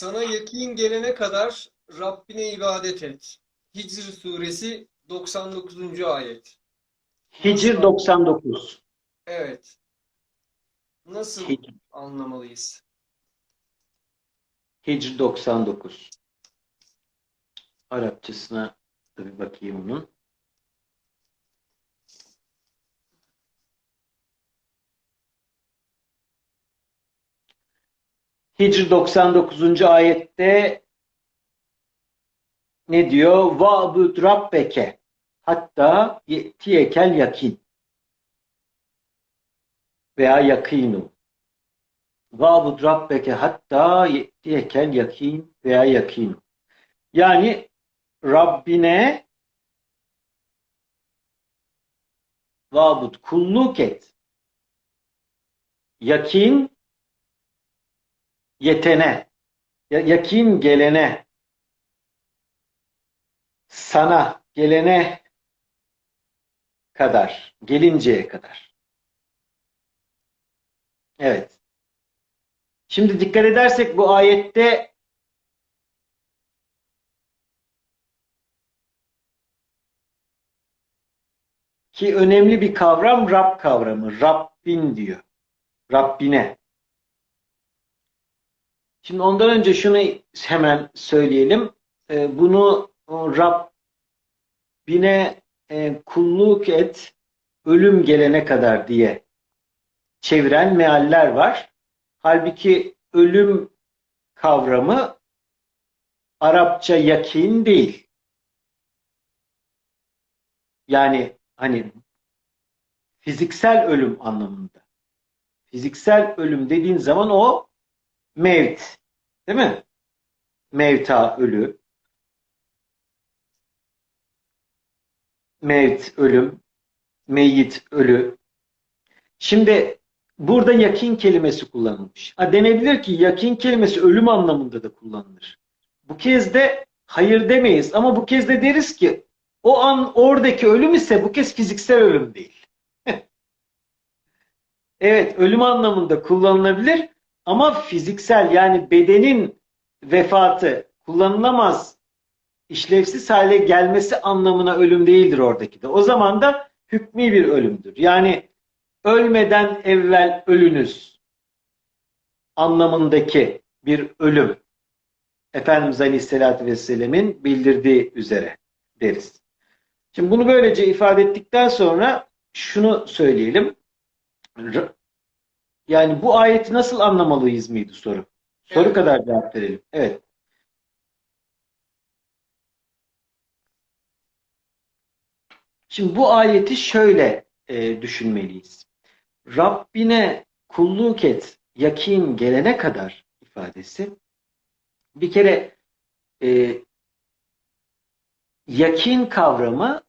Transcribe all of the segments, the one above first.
Sana yakin gelene kadar Rabbine ibadet et. Hicr suresi 99. ayet. Hicr 99. Evet. Nasıl Hicr, anlamalıyız? Hicr 99. Arapçasına bir bakayım bunun. Hicr 99. ayette ne diyor? Va'bud rabbeke hatta ye'tiyekel yakin veya yakinu. Va'bud rabbeke hatta ye'tiyekel yakin veya yakinu. Yani Rabbine va'bud kulluk et. Yakin yetene, ya- yakin gelene, sana gelene kadar, gelinceye kadar. Evet. Şimdi dikkat edersek bu ayette ki önemli bir kavram Rab kavramı. Rabbin diyor. Rabbine. Şimdi ondan önce şunu hemen söyleyelim. Ee, bunu Rabbine e, kulluk et, ölüm gelene kadar diye çeviren mealler var. Halbuki ölüm kavramı Arapça yakin değil. Yani hani fiziksel ölüm anlamında. Fiziksel ölüm dediğin zaman o mevt. Değil mi? Mevta ölü. Mevt ölüm. Meyyit ölü. Şimdi burada yakin kelimesi kullanılmış. Ha, denebilir ki yakin kelimesi ölüm anlamında da kullanılır. Bu kez de hayır demeyiz ama bu kez de deriz ki o an oradaki ölüm ise bu kez fiziksel ölüm değil. evet ölüm anlamında kullanılabilir ama fiziksel yani bedenin vefatı kullanılamaz işlevsiz hale gelmesi anlamına ölüm değildir oradaki de. O zaman da hükmü bir ölümdür. Yani ölmeden evvel ölünüz anlamındaki bir ölüm. Efendimiz Aleyhisselatü Vesselam'ın bildirdiği üzere deriz. Şimdi bunu böylece ifade ettikten sonra şunu söyleyelim. Yani bu ayeti nasıl anlamalıyız mıydı soru? Soru Evet. kadar cevap verelim. Evet. Şimdi bu ayeti şöyle e, düşünmeliyiz. Rabbine kulluk et, yakin gelene kadar ifadesi bir kere e, yakin kavramı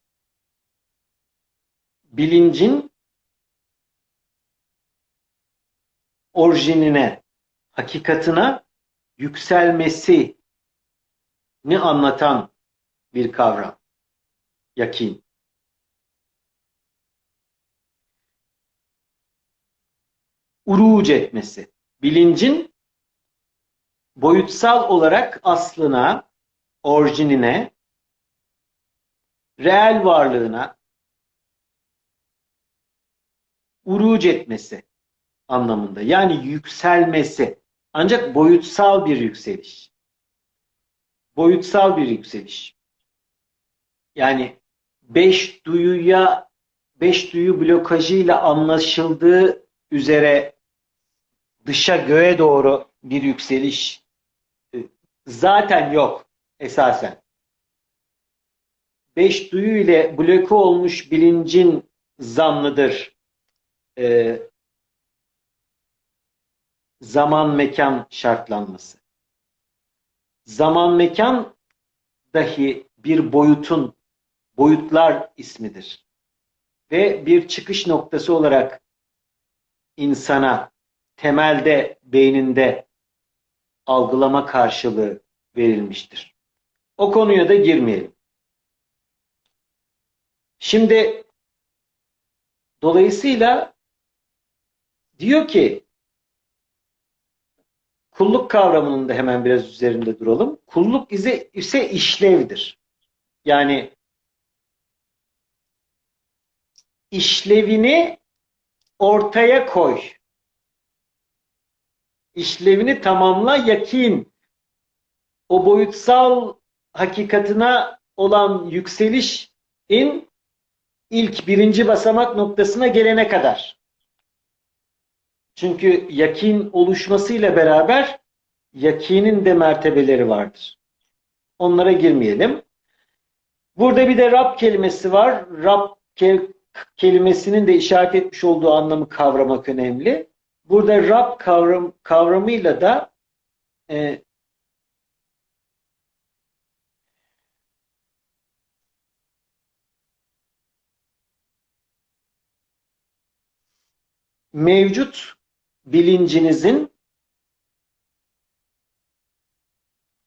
bilincin orijinine, hakikatına yükselmesini anlatan bir kavram. Yakin. Uruc etmesi. Bilincin boyutsal olarak aslına, orijinine, reel varlığına uruc etmesi anlamında. Yani yükselmesi. Ancak boyutsal bir yükseliş. Boyutsal bir yükseliş. Yani beş duyuya beş duyu blokajıyla anlaşıldığı üzere dışa göğe doğru bir yükseliş e, zaten yok esasen. Beş duyu ile bloke olmuş bilincin zanlıdır. Ee, zaman mekan şartlanması. Zaman mekan dahi bir boyutun boyutlar ismidir. Ve bir çıkış noktası olarak insana temelde beyninde algılama karşılığı verilmiştir. O konuya da girmeyelim. Şimdi dolayısıyla diyor ki kulluk kavramının da hemen biraz üzerinde duralım. Kulluk ise, ise işlevdir. Yani işlevini ortaya koy. İşlevini tamamla, yakin. O boyutsal hakikatına olan yükselişin ilk birinci basamak noktasına gelene kadar. Çünkü yakin oluşmasıyla beraber yakinin de mertebeleri vardır. Onlara girmeyelim. Burada bir de Rab kelimesi var. Rab ke- kelimesinin de işaret etmiş olduğu anlamı kavramak önemli. Burada Rab kavram, kavramıyla da e, mevcut bilincinizin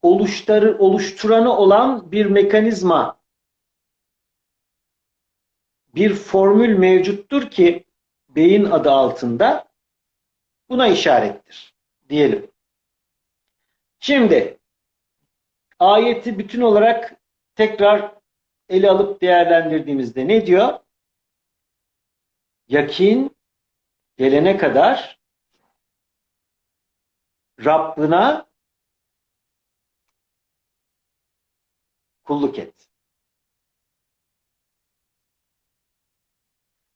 oluştarı, oluşturanı olan bir mekanizma, bir formül mevcuttur ki beyin adı altında buna işarettir diyelim. Şimdi ayeti bütün olarak tekrar ele alıp değerlendirdiğimizde ne diyor? Yakin gelene kadar Rabbına kulluk et.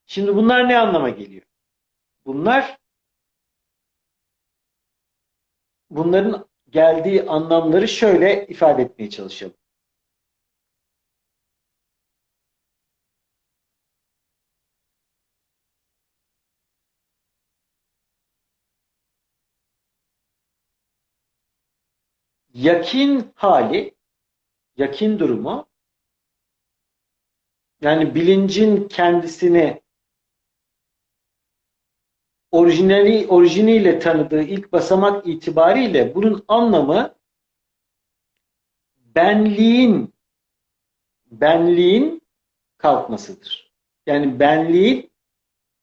Şimdi bunlar ne anlama geliyor? Bunlar bunların geldiği anlamları şöyle ifade etmeye çalışalım. Yakin hali, yakin durumu yani bilincin kendisini orijinali orijiniyle tanıdığı ilk basamak itibariyle bunun anlamı benliğin benliğin kalkmasıdır. Yani benliğin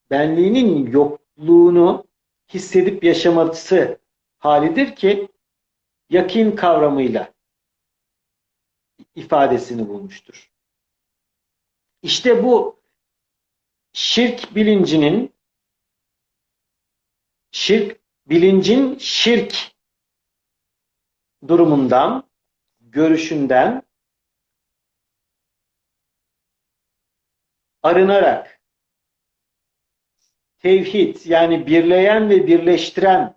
benliğinin yokluğunu hissedip yaşaması halidir ki yakin kavramıyla ifadesini bulmuştur. İşte bu şirk bilincinin şirk bilincin şirk durumundan, görüşünden arınarak tevhid yani birleyen ve birleştiren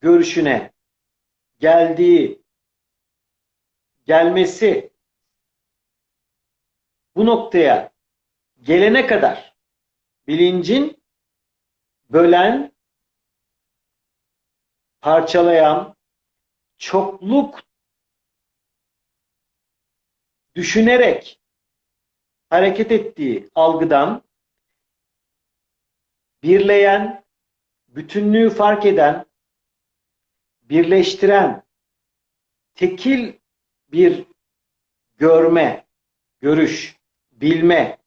görüşüne geldiği gelmesi bu noktaya gelene kadar bilincin bölen, parçalayan, çokluk düşünerek hareket ettiği algıdan birleyen, bütünlüğü fark eden, birleştiren, tekil bir görme, görüş, bilme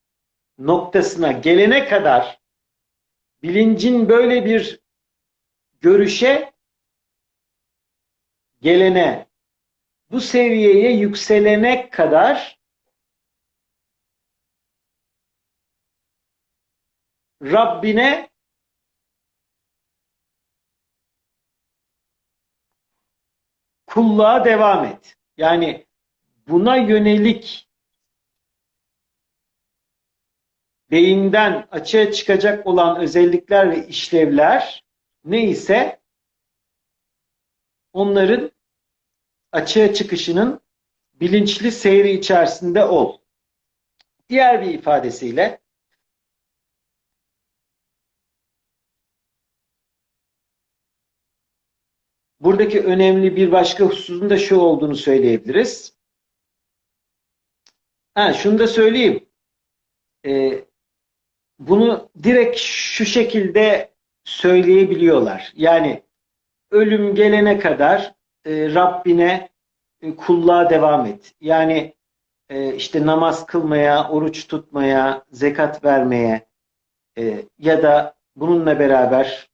noktasına gelene kadar bilincin böyle bir görüşe gelene, bu seviyeye yükselene kadar Rabbine kulluğa devam et. Yani buna yönelik beyinden açığa çıkacak olan özellikler ve işlevler neyse onların açığa çıkışının bilinçli seyri içerisinde ol. Diğer bir ifadesiyle buradaki önemli bir başka hususun da şu olduğunu söyleyebiliriz. Ha, şunu da söyleyeyim. Ee, bunu direkt şu şekilde söyleyebiliyorlar. Yani ölüm gelene kadar e, Rabbine e, kulluğa devam et. Yani e, işte namaz kılmaya, oruç tutmaya, zekat vermeye e, ya da bununla beraber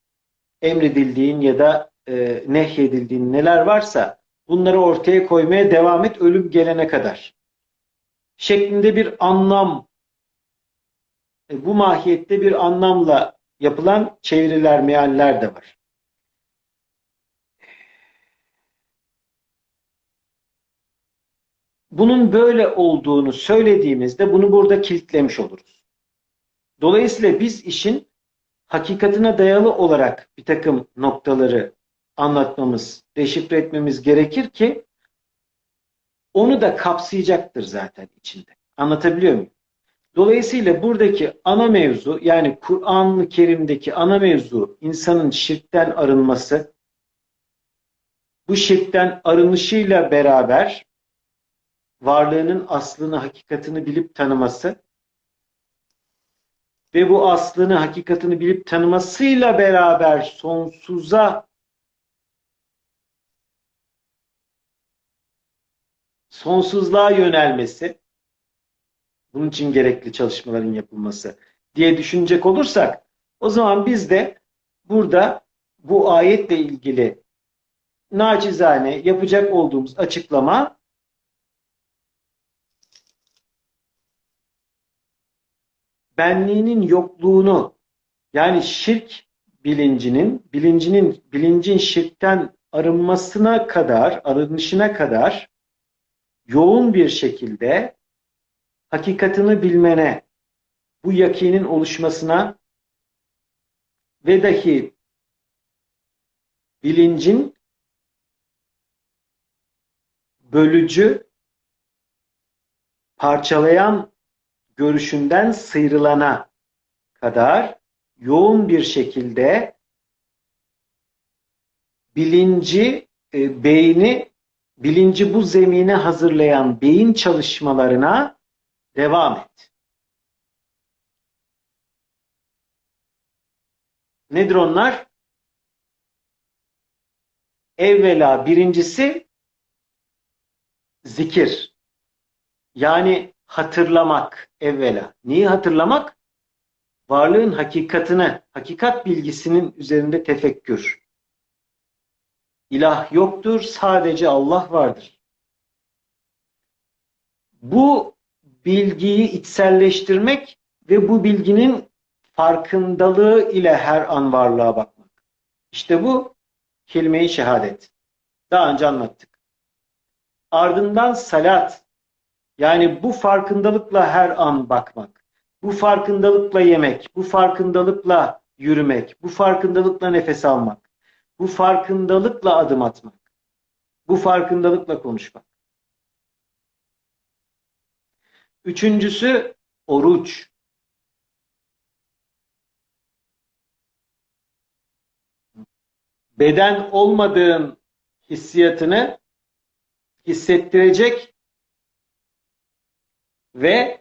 emredildiğin ya da e, nehyedildiğin neler varsa bunları ortaya koymaya devam et ölüm gelene kadar. Şeklinde bir anlam e, bu mahiyette bir anlamla yapılan çeviriler, mealler de var. Bunun böyle olduğunu söylediğimizde bunu burada kilitlemiş oluruz. Dolayısıyla biz işin hakikatine dayalı olarak bir takım noktaları anlatmamız, deşifre etmemiz gerekir ki onu da kapsayacaktır zaten içinde. Anlatabiliyor muyum? Dolayısıyla buradaki ana mevzu yani Kur'an-ı Kerim'deki ana mevzu insanın şirkten arınması, bu şirkten arınışıyla beraber varlığının aslını, hakikatini bilip tanıması ve bu aslını, hakikatini bilip tanımasıyla beraber sonsuza sonsuzluğa yönelmesi bunun için gerekli çalışmaların yapılması diye düşünecek olursak o zaman biz de burada bu ayetle ilgili nacizane yapacak olduğumuz açıklama benliğinin yokluğunu yani şirk bilincinin bilincinin bilincin şirkten arınmasına kadar arınışına kadar yoğun bir şekilde hakikatini bilmene, bu yakinin oluşmasına ve dahi bilincin bölücü, parçalayan görüşünden sıyrılana kadar yoğun bir şekilde bilinci, e, beyni, bilinci bu zemine hazırlayan beyin çalışmalarına devam et. Nedir onlar? Evvela birincisi zikir. Yani hatırlamak evvela. Neyi hatırlamak? Varlığın hakikatine, hakikat bilgisinin üzerinde tefekkür. İlah yoktur, sadece Allah vardır. Bu bilgiyi içselleştirmek ve bu bilginin farkındalığı ile her an varlığa bakmak. İşte bu kelime-i şehadet. Daha önce anlattık. Ardından salat. Yani bu farkındalıkla her an bakmak. Bu farkındalıkla yemek, bu farkındalıkla yürümek, bu farkındalıkla nefes almak, bu farkındalıkla adım atmak, bu farkındalıkla konuşmak. Üçüncüsü oruç. Beden olmadığın hissiyatını hissettirecek ve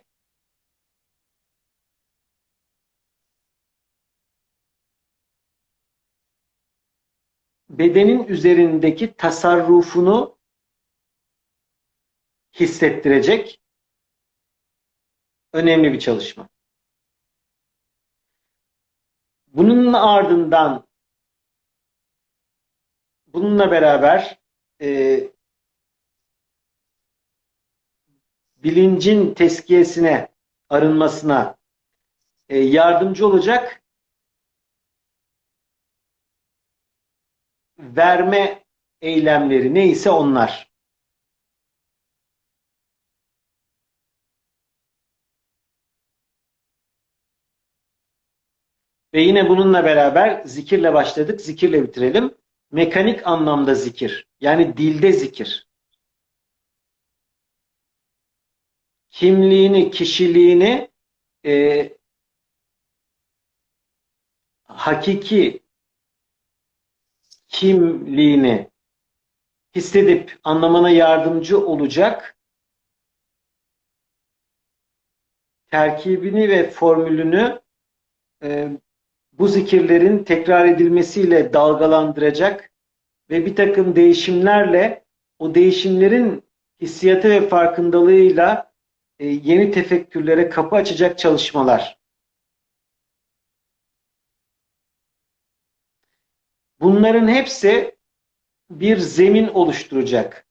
bedenin üzerindeki tasarrufunu hissettirecek önemli bir çalışma. Bunun ardından bununla beraber e, bilincin teskiyesine, arınmasına e, yardımcı olacak verme eylemleri neyse onlar. Ve yine bununla beraber zikirle başladık, zikirle bitirelim. Mekanik anlamda zikir, yani dilde zikir. Kimliğini, kişiliğini e, hakiki kimliğini hissedip anlamana yardımcı olacak terkibini ve formülünü e, bu zikirlerin tekrar edilmesiyle dalgalandıracak ve bir takım değişimlerle o değişimlerin hissiyatı ve farkındalığıyla e, yeni tefekkürlere kapı açacak çalışmalar. Bunların hepsi bir zemin oluşturacak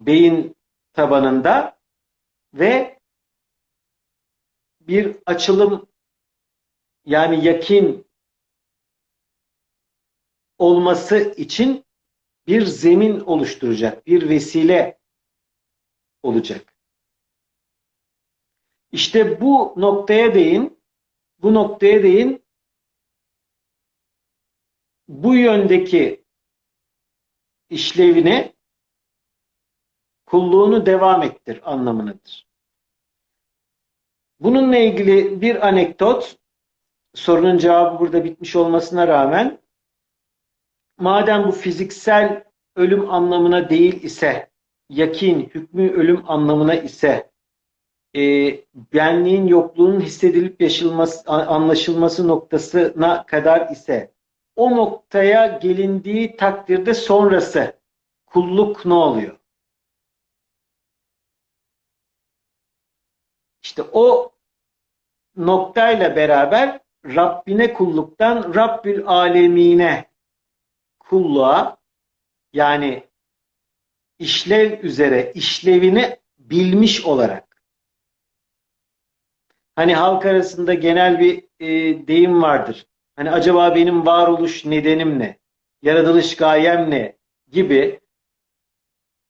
beyin tabanında ve bir açılım yani yakin olması için bir zemin oluşturacak, bir vesile olacak. İşte bu noktaya değin, bu noktaya değin, bu yöndeki işlevini, kulluğunu devam ettir anlamındadır. Bununla ilgili bir anekdot, sorunun cevabı burada bitmiş olmasına rağmen, madem bu fiziksel ölüm anlamına değil ise, yakin, hükmü ölüm anlamına ise, e, benliğin yokluğunun hissedilip yaşılması, anlaşılması noktasına kadar ise, o noktaya gelindiği takdirde sonrası kulluk ne oluyor? İşte o noktayla beraber Rabbine kulluktan Rabbül Alemine kulluğa yani işlev üzere işlevini bilmiş olarak hani halk arasında genel bir e, deyim vardır. Hani acaba benim varoluş nedenim ne? Yaratılış gayem ne? Gibi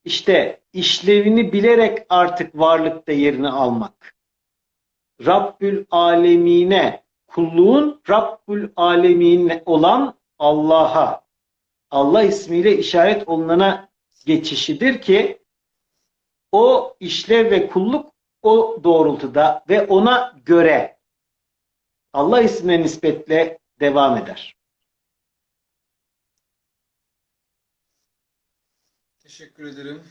işte işlevini bilerek artık varlıkta yerini almak. Rabbül alemine kulluğun Rabbül alemin olan Allah'a Allah ismiyle işaret olunana geçişidir ki o işlev ve kulluk o doğrultuda ve ona göre Allah ismine nispetle devam eder. Teşekkür ederim.